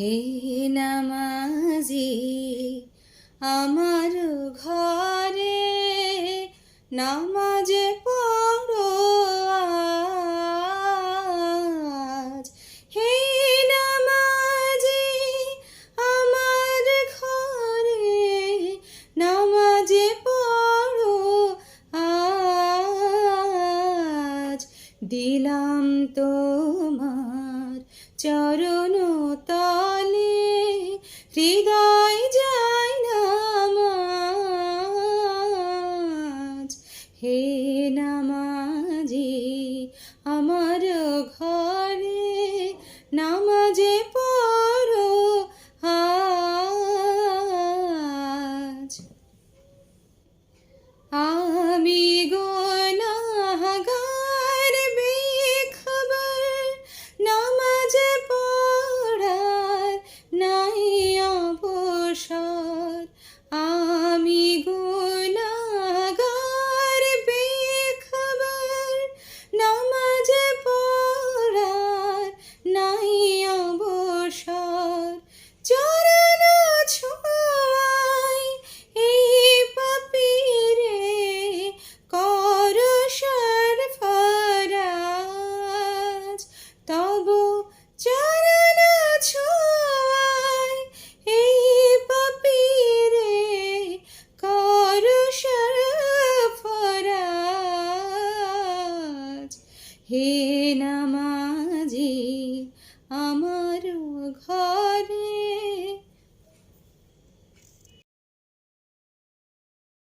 হে নামাজি, আমার ঘরে নামাজে পড়ো আজ। হে নামাজি, আমার ঘরে নামাজে পড়ো আজ। দিলাম তোমার চরণ তলে হে নামাজি, আমার ঘরে নামাজে পড়ো আজ। আমি গোনাগার বেখবর, নামাজে পড়ার নাই অবসর। আমি গোনাগার হে নামাজি আমার ঘরে